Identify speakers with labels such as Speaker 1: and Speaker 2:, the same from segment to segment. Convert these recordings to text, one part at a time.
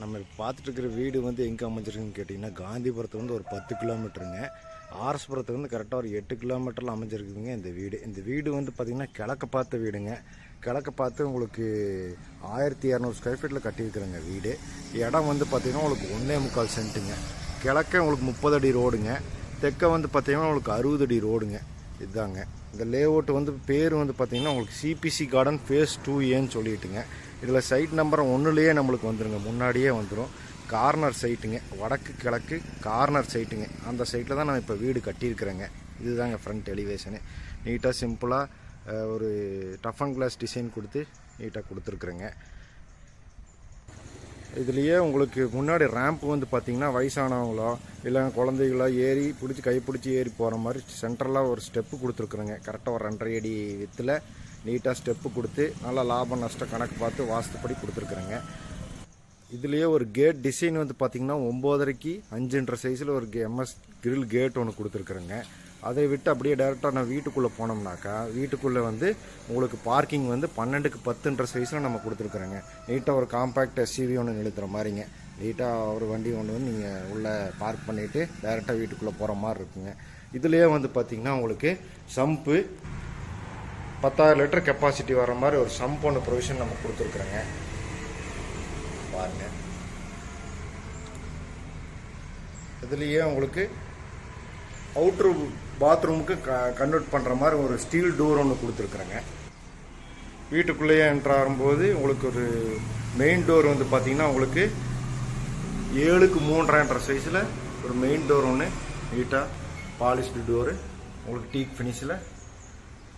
Speaker 1: நம்ம இப்போ பார்த்துட்டு வீடு வந்து எங்கே அமைஞ்சிருக்குன்னு கேட்டிங்கன்னா காந்திபுரத்துக்கு வந்து ஒரு பத்து கிலோமீட்டருங்க. ஆர்எஸ்புரத்துலேருந்து கரெக்டாக ஒரு எட்டு கிலோமீட்டரில் அமைஞ்சிருக்குதுங்க இந்த வீடு. இந்த வீடு வந்து பார்த்திங்கன்னா கிழக்க பார்த்த வீடுங்க. கிழக்க பார்த்து உங்களுக்கு ஆயிரத்தி இரநூறு ஸ்கொயர் ஃபீட்டில் கட்டியிருக்கிறேங்க வீடு. இடம் வந்து பார்த்திங்கன்னா உங்களுக்கு ஒன்றே முக்கால் சென்ட்டுங்க. கிழக்க உங்களுக்கு முப்பது அடி ரோடுங்க. தெற்க வந்து பார்த்திங்கன்னா உங்களுக்கு அறுபது அடி ரோடுங்க. இதுதாங்க இந்த லேஅவுட் வந்து பேர் வந்து பார்த்திங்கன்னா உங்களுக்கு சிபிசி கார்டன் ஃபேஸ் டூ ஏன்னு சொல்லிட்டுங்க. இதில் சைட் நம்பர் ஒன்றுலேயே நம்மளுக்கு வந்துடுங்க முன்னாடியே வந்துடும் கார்னர் சைட்டுங்க வடக்கு கிழக்கு கார்னர் சைட்டுங்க அந்த சைட்டில் தான் நான் இப்போ வீடு கட்டியிருக்கிறேங்க. இதுதாங்க ஃப்ரண்ட் எலிவேஷனு நீட்டாக சிம்பிளாக ஒரு டஃப் அண்ட் கிளாஸ் டிசைன் கொடுத்து நீட்டாக கொடுத்துருக்குறேங்க. இதுலேயே உங்களுக்கு முன்னாடி ரேம்ப் வந்து பார்த்திங்கன்னா வயசானவங்களோ இல்லை குழந்தைகளோ ஏறி பிடிச்சி கை பிடிச்சி ஏறி போகிற மாதிரி சென்ட்ரலாக ஒரு ஸ்டெப்பு கொடுத்துருக்குறேங்க. கரெக்டாக ஒரு ரெண்டரை அடி வித்தில் நீட்டாக ஸ்டெப்பு கொடுத்து நல்லா லாபம் நஷ்டம் கணக்கு பார்த்து வாஸ்துப்படி கொடுத்துருக்குறேங்க. இதுலேயே ஒரு கேட் டிசைன் வந்து பார்த்தீங்கன்னா ஒம்போதரைக்கு அஞ்சுன்ற சைஸில் ஒரு எம்எஸ் கிரில் கேட் ஒன்று கொடுத்துருக்குறேங்க. அதை விட்டு அப்படியே டேரெக்டாக நான் வீட்டுக்குள்ளே போனோம்னாக்கா வீட்டுக்குள்ளே வந்து உங்களுக்கு பார்க்கிங் வந்து பன்னெண்டுக்கு பத்துன்ற சைஸில் நம்ம கொடுத்துருக்குறோங்க. நீட்டாக ஒரு காம்பேக்ட் எஸ்யூவி ஒன்று நிறுத்துகிற மாதிரிங்க. நீட்டாக ஒரு வண்டி ஒன்று வந்து நீங்கள் உள்ளே பார்க் பண்ணிவிட்டு டேரெக்டாக வீட்டுக்குள்ளே போகிற மாதிரி இருக்குங்க. இதுலேயே வந்து பார்த்திங்கன்னா உங்களுக்கு சம்பு பத்தாயிரம் லிட்டர் கெப்பாசிட்டி வர மாதிரி ஒரு சம்ப் ஒன்று ப்ரொவிஷன் நம்ம கொடுத்துருக்குறோங்க. பாருங்க. இதுலேயே உங்களுக்கு அவுட்ரு பாத்ரூமுக்கு க கன்வெர்ட் பண்ணுற மாதிரி ஒரு ஸ்டீல் டோர் ஒன்று கொடுத்துருக்குறேங்க. வீட்டுக்குள்ளேயே என்ட்ரு ஆகும்போது உங்களுக்கு ஒரு மெயின் டோர் வந்து பார்த்திங்கன்னா உங்களுக்கு ஏழுக்கு மூன்றரைன்ற சைஸில் ஒரு மெயின் டோர் ஒன்று நீட்டாக பாலிஷ்டு டோரு உங்களுக்கு டீக் ஃபினிஷில்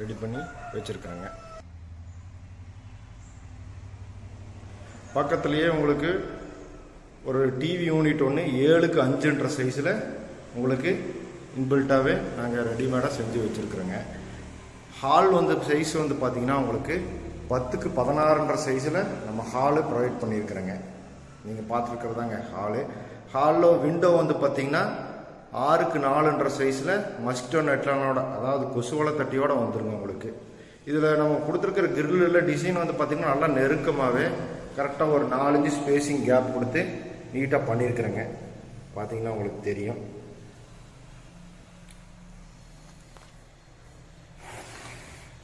Speaker 1: ரெடி பண்ணி வச்சுருக்காங்க. பக்கத்துலேயே உங்களுக்கு ஒரு டிவி யூனிட் ஒன்று ஏழுக்கு அஞ்சுன்ற சைஸில் உங்களுக்கு இன்பில்ட்டாகவே நாங்கள் ரெடிமேடாக செஞ்சு வச்சுருக்குறோங்க. ஹால் வந்து சைஸ் வந்து பார்த்தீங்கன்னா உங்களுக்கு பத்துக்கு பதினாறுன்ற சைஸில் நம்ம ஹாலு ப்ரொவைட் பண்ணியிருக்கிறோங்க நீங்கள் பார்த்துருக்குறதாங்க ஹாலு ஹாலில் விண்டோ வந்து பார்த்தீங்கன்னா ஆறுக்கு நாலுன்ற சைஸில் மஸ்டோ நெட்லானோட அதாவது கொசுவலை தட்டியோடு வந்துருங்க உங்களுக்கு. இதில் நம்ம கொடுத்துருக்கிற கிரில்லில் டிசைன் வந்து பார்த்திங்கன்னா நல்லா நெருக்கமாகவே கரெக்டாக ஒரு நாலஞ்சு ஸ்பேசிங் கேப் கொடுத்து நீட்டாக பண்ணியிருக்கிறேங்க பார்த்தீங்கன்னா உங்களுக்கு தெரியும்.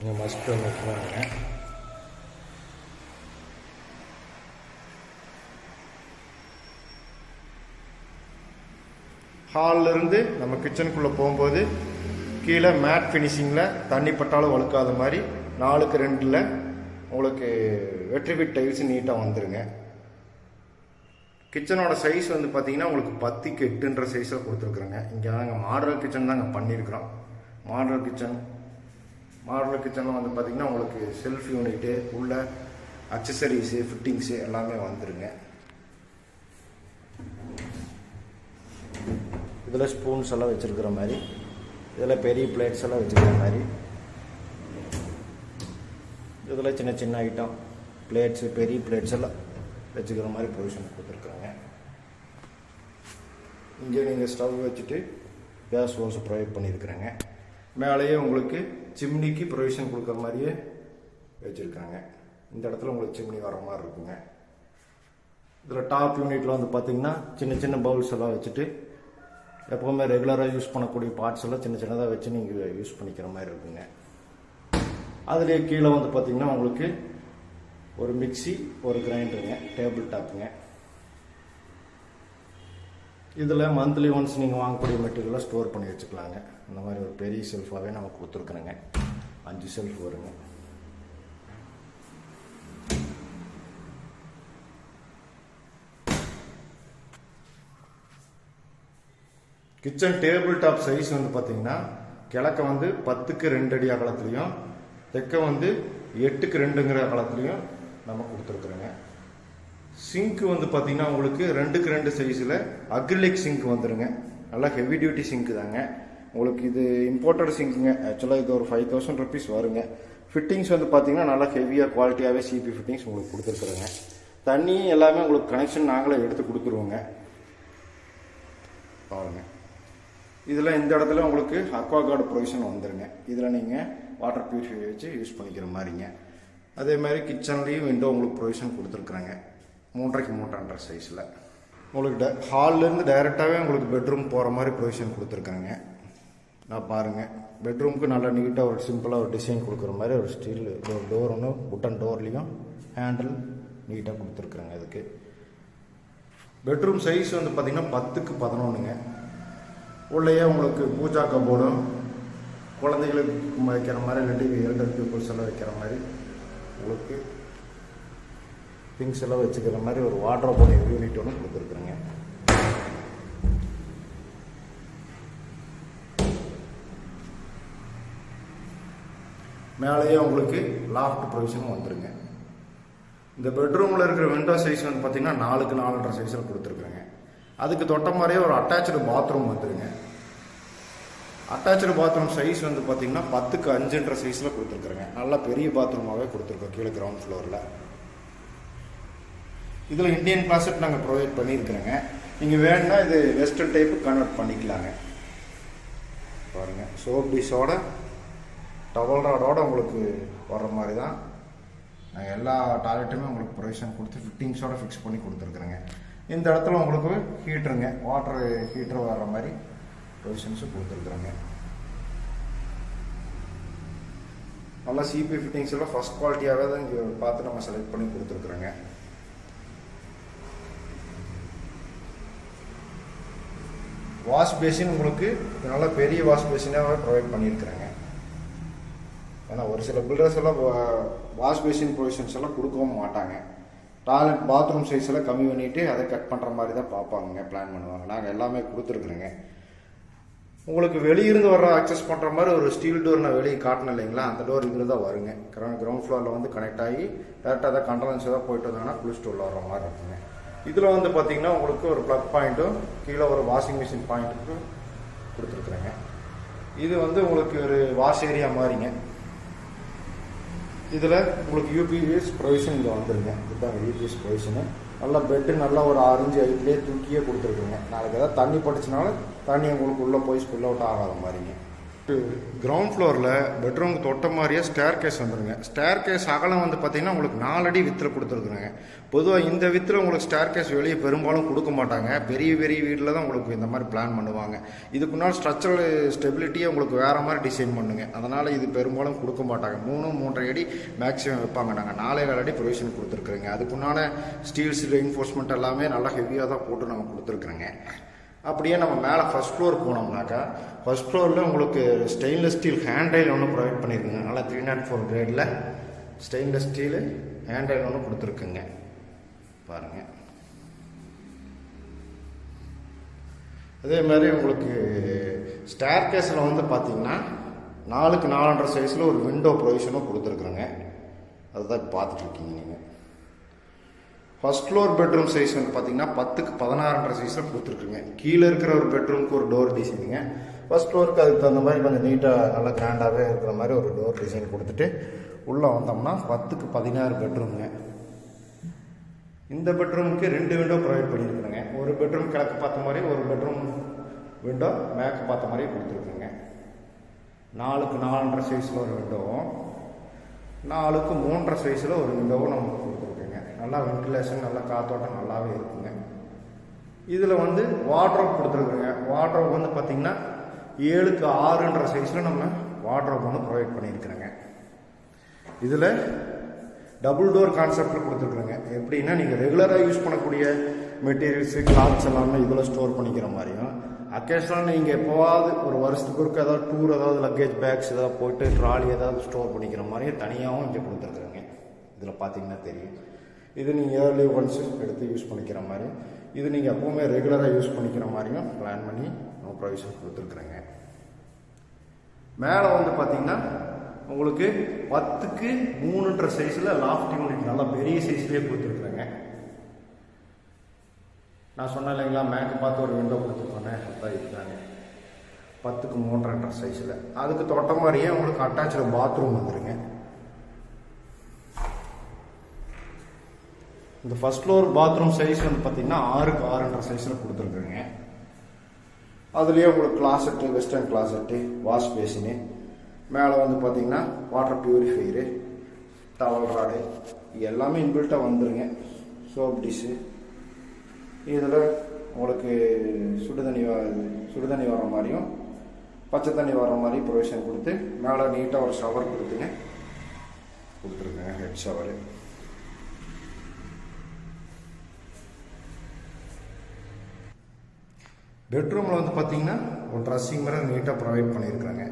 Speaker 1: இங்கே மஸ்டோ நெட்லாங்க ஹாலில் இருந்து நம்ம கிச்சனுக்குள்ளே போகும்போது கீழே மேட் ஃபினிஷிங்கில் தண்ணி பட்டாலும் வழுக்காத மாதிரி நாலுக்கு ரெண்டில் உங்களுக்கு வெற்றிபிட் டைல்ஸ் நீட்டாக வந்துடுங்க கிச்சனோட சைஸ் வந்து பார்த்தீங்கன்னா உங்களுக்கு பத்துக்கு எட்டுன்ற சைஸில் கொடுத்துருக்குறோங்க. இங்கே நாங்கள் மாடல் கிச்சன் தாங்க பண்ணியிருக்கிறோம். மாடல் கிச்சன் மாடல் கிச்சனில் வந்து பார்த்தீங்கன்னா உங்களுக்கு செல்ஃப் யூனிட்டு உள்ள அக்சசரிஸு ஃபிட்டிங்ஸு எல்லாமே வந்துருங்க. இதில் ஸ்பூன்ஸ் எல்லாம் வச்சுருக்கிற மாதிரி இதில் பெரிய பிளேட்ஸ் எல்லாம் வச்சுருக்கிற மாதிரி. இதில் சின்ன சின்ன ஐட்டம் பிளேட்ஸு பெரிய பிளேட்ஸ் எல்லாம் வச்சுக்கிற மாதிரி ப்ரொவிஷன் கொடுத்துருக்குறாங்க இங்கே நீங்கள் ஸ்டவ் வச்சுட்டு கேஸ் ஹோல்ஸ் ப்ரொவைட் பண்ணியிருக்கிறாங்க. மேலேயே உங்களுக்கு சிம்னிக்கு ப்ரொவிஷன் கொடுக்குற மாதிரியே வச்சுருக்காங்க இந்த இடத்துல உங்களுக்கு சிம்னி வர மாதிரி இருக்குங்க. இதில் டாப் யூனிட்டில் வந்து பார்த்திங்கன்னா சின்ன சின்ன பவுல்ஸ் எல்லாம் வச்சுட்டு எப்போவுமே ரெகுலராக யூஸ் பண்ணக்கூடிய பார்ட்ஸ் எல்லாம் சின்ன சின்னதாக வச்சு நீங்கள் யூஸ் பண்ணிக்கிற மாதிரி இருக்குங்க. அதுலேயே கீழே வந்து பார்த்தீங்கன்னா உங்களுக்கு ஒரு மிக்சி ஒரு கிரைண்டருங்க டேபிள் டாப்புங்க இதில் மந்த்லி ஒன்ஸ் நீங்கள் வாங்கக்கூடிய மெட்டீரியலாக ஸ்டோர் பண்ணி வச்சுக்கலாங்க. இந்த மாதிரி ஒரு பெரிய செல்ஃபாகவே நம்ம கொடுத்துருக்குறோங்க அஞ்சு செல்ஃப் வருங்க. கிச்சன் டேபிள் டாப் சைஸ் வந்து பார்த்தீங்கன்னா கிழக்க வந்து பத்துக்கு ரெண்டு அடி அகலத்துலேயும் தெற்க வந்து எட்டுக்கு ரெண்டுங்கிற அகலத்துலேயும் நம்ம கொடுத்துருக்குறோங்க. சிங்க் வந்து பார்த்தீங்கன்னா உங்களுக்கு ரெண்டுக்கு ரெண்டு சைஸில் அக்ரிலிக் சிங்க் வந்துடுங்க நல்லா ஹெவி டியூட்டி சிங்க் தாங்க. உங்களுக்கு இது இம்போர்ட்டட் சிங்க்குங்க ஆக்சுவலாக இது ஒரு ஃபைவ் தௌசண்ட் ருபீஸ் வருங்க. ஃபிட்டிங்ஸ் வந்து பார்த்தீங்கன்னா நல்லா ஹெவியாக குவாலிட்டியாகவே சிபி ஃபிட்டிங்ஸ் உங்களுக்கு கொடுத்துருக்குறோங்க. தண்ணி எல்லாமே உங்களுக்கு கனெக்ஷன் நாங்களே எடுத்து கொடுத்துருவோங்க. பாருங்கள் இதில் இந்த இடத்துல உங்களுக்கு அக்வா கார்டு ப்ரொவிஷன் வந்துருங்க. இதில் நீங்கள் வாட்டர் பியூரிஃபை வச்சு யூஸ் பண்ணிக்கிற மாதிரிங்க. அதே மாதிரி கிச்சன்லேயும் விண்டோ உங்களுக்கு ப்ரொவிஷன் கொடுத்துருக்குறாங்க. மூன்றரைக்கு மூன்றரை சைஸில் உங்களுக்கு ட ஹால்லேருந்து டைரெக்டாகவே உங்களுக்கு பெட்ரூம் போகிற மாதிரி ப்ரொவிஷன் கொடுத்துருக்காங்க நான் பாருங்கள் பெட்ரூமுக்கு நல்லா நீட்டாக ஒரு சிம்பிளாக ஒரு டிசைன் கொடுக்குற மாதிரி ஒரு ஸ்டீல் ஒரு டோர் ஒன்று புட்டன் டோர்லேயும் ஹேண்டில் நீட்டாக கொடுத்துருக்குறாங்க இதுக்கு. பெட்ரூம் சைஸ் வந்து பார்த்திங்கன்னா பத்துக்கு பதினொன்றுங்க உள்ளேயே உங்களுக்கு பூஜா கபோர்டும் குழந்தைகளுக்கு வைக்கிற மாதிரி இல்லாட்டி எல்டர் பீப்புள்ஸ் எல்லாம் வைக்கிற மாதிரி உங்களுக்கு திங்ஸ் எல்லாம் வச்சுக்கிற மாதிரி ஒரு வாட்ரோபோட யூனிட் ஒன்று கொடுத்துருக்குறேங்க. மேலேயே உங்களுக்கு லாஃப்ட் ப்ரொவிஷனும் வந்துருங்க. இந்த பெட்ரூமில் இருக்கிற விண்டோ சைஸ் வந்து பார்த்தீங்கன்னா நாலுக்கு நாலரை சைஸில் கொடுத்துருக்குறேங்க. அதுக்கு தொட்ட மாதிரியே ஒரு அட்டாச்சு பாத்ரூம் வந்துருங்க. அட்டாச்சு பாத்ரூம் சைஸ் வந்து பார்த்தீங்கன்னா பத்துக்கு அஞ்சுன்ற சைஸில் கொடுத்துருக்குறேங்க. நல்லா பெரிய பாத்ரூமாகவே கொடுத்துருக்கோம் கீழே கிரவுண்ட் ஃப்ளோரில் இதில் இந்தியன் கிளாஸட் நாங்கள் ப்ரொவைட் பண்ணியிருக்கிறோங்க. நீங்கள் வேணும்னா இது வெஸ்டர்ன் டைப்பு கன்வெர்ட் பண்ணிக்கலாங்க. பாருங்கள் சோப் டிஷோட டபுள் ராடோட உங்களுக்கு வர்ற மாதிரி தான் நாங்கள் எல்லா டாய்லெட்டுமே உங்களுக்கு ப்ரொவிஷன் கொடுத்து ஃபிட்டிங்ஸோட ஃபிக்ஸ் பண்ணி கொடுத்துருக்குறேங்க. இந்த இடத்துல உங்களுக்கு ஹீட்டருங்க வாட்டர் ஹீட்டர் வர்ற மாதிரி ப்ரொவிஷன்ஸும் கொடுத்துருக்குறேங்க. நல்லா சிபி ஃபிட்டிங்ஸ் எல்லாம் ஃபஸ்ட் குவாலிட்டியாகவே தான் இங்கே பார்த்து நம்ம செலக்ட் பண்ணி கொடுத்துருக்குறோங்க. வாஷ் பேசின் உங்களுக்கு நல்ல பெரிய வாஷ் பேசினாக ப்ரொவைட் பண்ணியிருக்கிறாங்க ஏன்னா ஒரு சில பில்டர்ஸ் எல்லாம் வாஷ் பேசின் ப்ரொவிஷன்ஸ் எல்லாம் கொடுக்கவும் மாட்டாங்க. டாய்லெட் பாத்ரூம் சைஸ் எல்லாம் கம்மி பண்ணிவிட்டு அதை கட் பண்ணுற மாதிரி தான் பார்ப்பாங்க பிளான் பண்ணுவாங்க. நாங்கள் எல்லாமே கொடுத்துருக்குறோங்க. உங்களுக்கு வெளியிருந்து வர அக்சஸ் பண்ணுற மாதிரி ஒரு ஸ்டீல் டோர் நான் வெளியே காட்டணும் இல்லைங்களா? அந்த டோர் இதில் தான் வருங்க. கிரௌண்ட் கிரவுண்ட் ஃப்ளோரில் வந்து கனெக்ட் ஆகி டேரெக்டாக தான் கண்டலன்ஸ் தான் போயிட்டு வந்தாங்கன்னா குளிச்சுட்டு உள்ள வர மாதிரி இருக்குங்க. இதில் வந்து பார்த்தீங்கன்னா உங்களுக்கு ஒரு ப்ளக் பாயிண்ட்டும் கீழே ஒரு வாஷிங் மிஷின் பாயிண்ட்டுக்கும் கொடுத்துருக்குறேங்க. இது வந்து உங்களுக்கு ஒரு வாஷ் ஏரியா மாதிரிங்க. இதில் உங்களுக்கு யூபிஎஸ் ப்ரொவிஷன் இங்கே வந்துருங்க. இதுதான் யூபிஎஸ் ப்ரொவிஷனு நல்லா பெட்டு நல்லா ஒரு ஆரஞ்சு ஹைட்லேயே தூக்கியே கொடுத்துருக்குங்க. நாளைக்கு ஏதாவது தண்ணி பட்டுச்சுனாலும் தண்ணி உங்களுக்கு உள்ளே போய் ஸ்பில் அவுட் ஆகாத மாதிரிங்க. கிரவுண்ட் ஃப்ளோரில் பெட்ரூமுக்கு தொட்ட மாதிரியே ஸ்டேர் கேஸ் வந்துருங்க. ஸ்டேர் கேஸ் அகலம் வந்து பார்த்தீங்கன்னா உங்களுக்கு நாலடி வித்தில் கொடுத்துருக்குறேங்க பொதுவாக இந்த வித்தில் உங்களுக்கு ஸ்டேர் கேஸ் வெளியே பெரும்பாலும் கொடுக்க மாட்டாங்க. பெரிய பெரிய வீட்டில் தான் உங்களுக்கு இந்த மாதிரி பிளான் பண்ணுவாங்க. இதுக்கு முன்னாடி ஸ்ட்ரக்சரல் ஸ்டெபிலிட்டியை உங்களுக்கு வேறு மாதிரி டிசைன் பண்ணுங்க. அதனால் இது பெரும்பாலும் கொடுக்க மாட்டாங்க. மூணு மூன்றரை அடி மேக்ஸிமம் வைப்பாங்க. நாங்கள் நாலே அடி ப்ரொவிஷன் கொடுத்துருக்குறோங்க. அதுக்குண்டான ஸ்டீல்ஸ் ரெயின்ஃபோர்ஸ்மெண்ட் எல்லாமே நல்லா ஹெவியாக தான் போட்டு நாங்கள் கொடுத்துருக்குறோங்க. அப்படியே நம்ம மேலே ஃபஸ்ட் ஃப்ளோர் போனோம்னாக்கா ஃபஸ்ட் ஃப்ளோரில் உங்களுக்கு ஸ்டெயின்லெஸ் ஸ்டீல் ஹேண்டைல் ஒன்று ப்ரொவைட் பண்ணியிருக்குங்க. அதனால் த்ரீ நாட் ஃபோர் கிரேடில் ஸ்டெயின்லெஸ் ஸ்டீலு ஹேண்டைல் ஒன்று கொடுத்துருக்குங்க. பாருங்கள் அதே மாதிரி உங்களுக்கு ஸ்டேர் கேஸில் வந்து பார்த்தீங்கன்னா நாலுக்கு நாலன்ற சைஸில் ஒரு விண்டோ ப்ரொவிஷனும் கொடுத்துருக்குறேங்க. அதுதான் பார்த்துட்ருக்கீங்க நீங்கள் ஃபர்ஸ்ட் ஃப்ளோர் பெட்ரூம் சைஸ் வந்து பார்த்தீங்கன்னா பத்துக்கு பதினாறுன்ற சைஸில் கொடுத்துருக்குங்க. கீழே இருக்கிற ஒரு பெட்ரூமுக்கு ஒரு டோர் டிசைனுங்க ஃபர்ஸ்ட் ஃப்ளோருக்கு அதுக்கு தகுந்த மாதிரி கொஞ்சம் நீட்டாக நல்லா கிராண்டாகவே இருக்கிற மாதிரி ஒரு டோர் டிசைன் கொடுத்துட்டு உள்ளே வந்தோம்னா பத்துக்கு பதினாறு பெட்ரூமுங்க இந்த பெட்ரூமுக்கு ரெண்டு விண்டோ ப்ரொவைட் பண்ணியிருக்கிறேங்க. ஒரு பெட்ரூம் கிழக்கு பார்த்த மாதிரி ஒரு பெட்ரூம் விண்டோ மேக்கை பார்த்த மாதிரி கொடுத்துருக்குங்க நாலுக்கு நாலரை சைஸில் ஒரு விண்டோவும் நாலுக்கு மூன்றரை சைஸில் ஒரு விண்டோவும் நம்ம கொடுத்துருக்கோம். நல்லா வென்டிலேஷன் நல்லா காத்தோட்டம் நல்லாவே இருக்குங்க. இதில் வந்து வாட்ரோப் கொடுத்துருக்குங்க. வாட்ரோப் வந்து பார்த்திங்கன்னா ஏழுக்கு ஆறுன்ற சைஸில் நம்ம வாட்ரோப் வந்து ப்ரொவைட் பண்ணியிருக்கிறேங்க. இதில் டபுள் டோர் கான்செப்டில் கொடுத்துருக்குறேங்க. எப்படின்னா நீங்கள் ரெகுலராக யூஸ் பண்ணக்கூடிய மெட்டீரியல்ஸு கிளாத்ஸ் எல்லாமே இதில் ஸ்டோர் பண்ணிக்கிற மாதிரியும் அக்கேஷனலாக நீங்கள் எப்போவாவது ஒரு வருஷத்துக்கு ஒருக்க ஏதாவது டூர் ஏதாவது லக்கேஜ் பேக்ஸ் ஏதாவது போயிட்டு ட்ராலி ஏதாவது ஸ்டோர் பண்ணிக்கிற மாதிரியும் தனியாகவும் இங்கே கொடுத்துருக்குறேங்க. இதில் பார்த்தீங்கன்னா தெரியும். இது நீங்கள் இயர்லி ஒன்ஸ் எடுத்து யூஸ் பண்ணிக்கிற மாதிரி இது நீங்கள் எப்போவுமே ரெகுலராக யூஸ் பண்ணிக்கிற மாதிரியும் பிளான் பண்ணி நம்ம ப்ரொவிஷன் கொடுத்துருக்குறேங்க. மேலே வந்து பார்த்தீங்கன்னா உங்களுக்கு பத்துக்கு மூணுன்ற சைஸில் லாஃப்ட் யூனிட் நல்லா பெரிய சைஸ்லேயே கொடுத்துருக்குறேங்க. நான் சொன்னேன் இல்லைங்களா மேக்கு பார்த்து ஒரு விண்டோ கொடுத்துருக்கோன்னே அதுதான் இதுதாங்க. பத்துக்கு மூன்றரை சைஸில் அதுக்கு தொட்ட மாதிரியே உங்களுக்கு அட்டாச்சு பாத்ரூம் வந்துருங்க. இந்த ஃபர்ஸ்ட் ஃப்ளோர் பாத்ரூம் சைஸ் வந்து பார்த்தீங்கன்னா ஆறுக்கு ஆறுன்ற சைஸில் கொடுத்துருக்குறேங்க அதுலேயே உங்களுக்கு closet western closet wash basin மேலே வந்து பார்த்தீங்கன்னா வாட்டர் பியூரிஃபையரு டவல் ராடு எல்லாமே இன்பில்ட்டாக வந்துருங்க. சோப் டிஷ்ஷு இதில் உங்களுக்கு சுடு தண்ணி சுடு தண்ணி வர மாதிரியும் பச்சை தண்ணி வர மாதிரி ப்ரொவிஷன் கொடுத்து மேலே நீட்டாக ஒரு ஷவர் கொடுத்துங்க. கொடுத்துருக்கேங்க ஹெட் ஷவரு பெட்ரூமில் வந்து பார்த்தீங்கன்னா ஒரு ட்ரெஸ்ஸிங் மிரர் நீட்டாக ப்ரொவைட் பண்ணியிருக்காங்க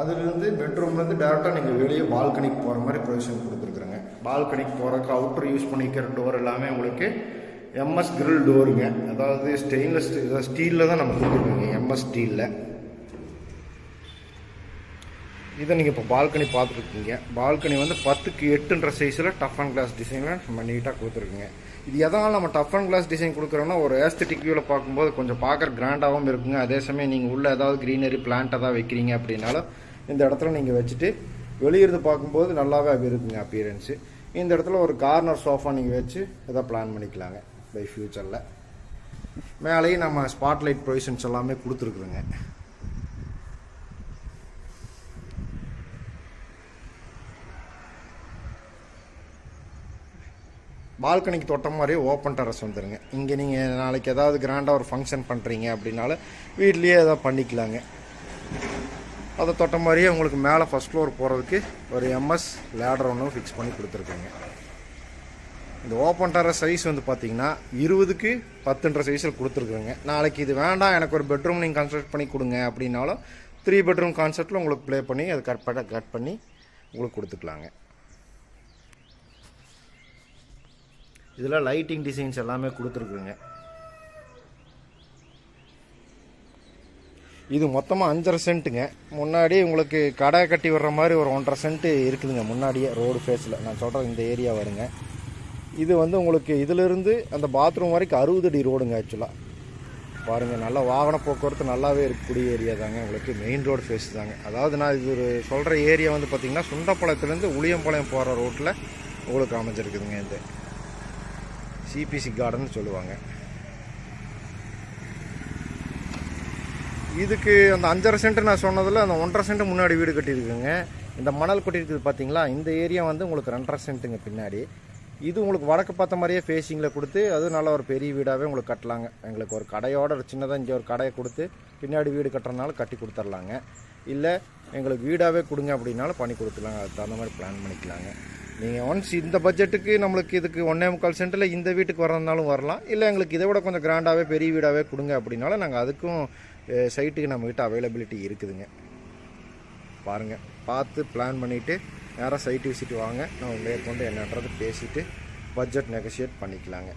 Speaker 1: அதுலேருந்து பெட்ரூம்லேருந்து டேரெக்டாக நீங்கள் வெளியே பால்கனிக்கு போகிற மாதிரி ப்ரொவிஷன் கொடுத்துருக்குறேங்க. பால்கனிக்கு போகிறக்கு அவுட்டர் யூஸ் பண்ணிக்கிற டோர் எல்லாமே உங்களுக்கு எம்எஸ் கிரில் டோருங்க அதாவது ஸ்டெயின்லெஸ் ஸ்டீலில் தான் நம்ம கொடுத்துருக்கோங்க எம்எஸ் ஸ்டீலில் இதை நீங்கள் இப்போ பால்கனி பார்த்துருக்கீங்க. பால்கனி வந்து பத்துக்கு எட்டுன்ற சைஸில் டஃப் அண்ட் கிளாஸ் டிசைனில் நம்ம நீட்டாக கொடுத்துருக்குங்க. இது எதனால் நம்ம டஃப் அண்ட் கிளாஸ் டிசைன் கொடுக்குறோன்னா ஒரு ஏஸ்தட்டிக் வியூவில் பார்க்கும்போது கொஞ்சம் பார்க்குற கிராண்டாகவும் இருக்குங்க. அதே சமயம் நீங்கள் உள்ளே ஏதாவது க்ரீனரி பிளான்ட் தான் வைக்கிறீங்க அப்படின்னாலும் இந்த இடத்துல நீங்கள் வச்சுட்டு வெளியிருந்து பார்க்கும்போது நல்லாவே அப்படி இருக்குங்க அப்பியரன்ஸு இந்த இடத்துல ஒரு கார்னர் சோஃபா நீங்கள் வச்சு எதாவது பிளான் பண்ணிக்கலாங்க பை ஃப்யூச்சரில் மேலேயும் நம்ம ஸ்பாட்லைட் ப்ரொவிஷன்ஸ் எல்லாமே கொடுத்துருக்குறோங்க பால்கனிக்கு தொட்ட மாதிரியே ஓப்பன் டெரஸ் வந்துடுங்க இங்கே நீங்கள் நாளைக்கு ஏதாவது கிராண்டாக ஒரு ஃபங்க்ஷன் பண்ணுறீங்க அப்படின்னாலும் வீட்லேயே ஏதாவது பண்ணிக்கலாங்க. அதை தொட்ட மாதிரியே உங்களுக்கு மேலே ஃபஸ்ட் ஃப்ளோர் போகிறதுக்கு ஒரு எம்எஸ் லேடர் ஒன்று ஃபிக்ஸ் பண்ணி கொடுத்துருக்கோங்க. இந்த ஓப்பன் டெரஸ் சைஸ் வந்து பார்த்தீங்கன்னா இருபதுக்கு பத்துன்ற சைஸில் கொடுத்துருக்குறேங்க நாளைக்கு இது வேண்டாம் எனக்கு ஒரு பெட்ரூம் நீங்கள் கன்ஸ்ட்ரக்ட் பண்ணி கொடுங்க அப்படின்னாலும் த்ரீ பெட்ரூம் கான்செப்டில் உங்களுக்கு ப்ளே பண்ணி அது கட் பண்ண கட் பண்ணி உங்களுக்கு கொடுத்துக்கலாங்க. இதில் லைட்டிங் டிசைன்ஸ் எல்லாமே கொடுத்துருக்குங்க. இது மொத்தமாக அஞ்சரை சென்ட்டுங்க. முன்னாடி உங்களுக்கு கடை கட்டி வர்ற மாதிரி ஒரு ஒன்றரை சென்ட்டு இருக்குதுங்க. முன்னாடியே ரோடு ஃபேஸில் நான் சொல்கிற இந்த ஏரியா வருங்க. இது வந்து உங்களுக்கு இதிலிருந்து அந்த பாத்ரூம் வரைக்கும் அறுபது அடி ரோடுங்க ஆக்சுவலாக பாருங்கள் நல்லா வாகன போக்குவரத்து நல்லாவே இருக்கக்கூடிய ஏரியா தாங்க. உங்களுக்கு மெயின் ரோடு ஃபேஸ் தாங்க. அதாவது நான் இது ஒரு சொல்கிற ஏரியா வந்து பார்த்திங்கன்னா சுண்டப்பாளையத்துலேருந்து உளியம்பாளையம் போகிற ரோட்டில் உங்களுக்கு அமைஞ்சிருக்குதுங்க இந்த சிபிசி கார்டன் சொல்லுவாங்க. இதுக்கு அந்த அஞ்சரை சென்ட் நான் சொன்னதில் அந்த ஒன்றரை சென்ட் முன்னாடி வீடு கட்டியிருக்குங்க. இந்த மணல் கொட்டியிருக்குது பார்த்தீங்களா இந்த ஏரியா வந்து உங்களுக்கு ரெண்டரை சென்ட்டுங்க பின்னாடி. இது உங்களுக்கு வடக்கு பார்த்த மாதிரியே ஃபேஸிங்கில் கொடுத்து அது நல்ல ஒரு பெரிய வீடாகவே உங்களுக்கு கட்டலாங்க. எங்களுக்கு ஒரு கடையோட ஒரு சின்னதாக இங்கே ஒரு கடையை கொடுத்து பின்னாடி வீடு கட்டுறதுனால கட்டி கொடுத்துர்லாங்க. இல்லை எங்களுக்கு வீடாகவே கொடுங்க அப்படின்னாலும் பண்ணி கொடுத்துலாங்க அதுக்கு தகுந்த மாதிரி பிளான் பண்ணிக்கலாங்க. நீங்கள் ஒன்ஸ் இந்த பட்ஜெட்டுக்கு நம்மளுக்கு இதுக்கு ஒன்றே முக்கால் சென்ட்டில் இந்த வீட்டுக்கு வரதுனாலும் வரலாம். இல்லை எங்களுக்கு இதை விட கொஞ்சம் கிராண்டாகவே பெரிய வீடாகவே கொடுங்க அப்படின்னாலும் நாங்கள் அதுக்கும் சைட்டுக்கு நம்மக்கிட்ட அவைலபிலிட்டி இருக்குதுங்க. பாருங்கள் பார்த்து பிளான் பண்ணிவிட்டு நேராக சைட்டு விசிட்டு வாங்க. நம்ம மேற்கொண்டு என்னன்றது பேசிவிட்டு பட்ஜெட் நெகோஷியேட் பண்ணிக்கலாங்க.